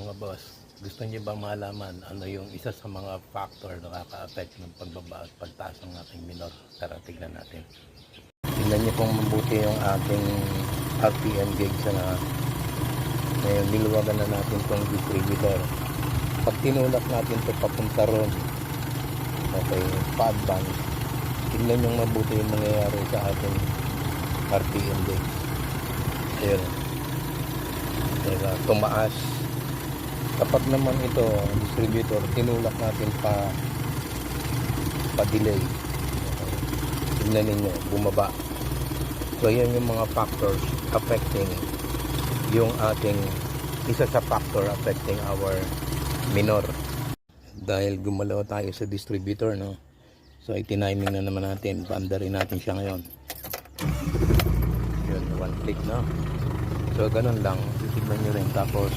Mga boss, gusto niyo ba malaman ano yung isa sa mga factor na nakaka-affect ng pagbaba at pagtaas ng ating minor? Tara, tignan natin. Tignan niyo pong mabuti yung ating RPM gauge na ngayon niluwagan na natin tong distributor. Pag tinulak natin ito papunta ron, okay, pa-advance, tignan niyo mabuti yung mangyayari sa ating RPM gauge. Ayan. Diba? Tumaas. Kapag naman ito, distributor, tinulak natin pa pa-delay. Okay. Tignan ninyo, bumaba. So, yan yung mga factors affecting yung ating isa sa factor affecting our minor. Dahil gumalaw tayo sa distributor, no? So, itiniming na naman natin. Paandarin natin siya ngayon. Yun, one click, no? So, ganun lang. Titignan nyo rin. Tapos,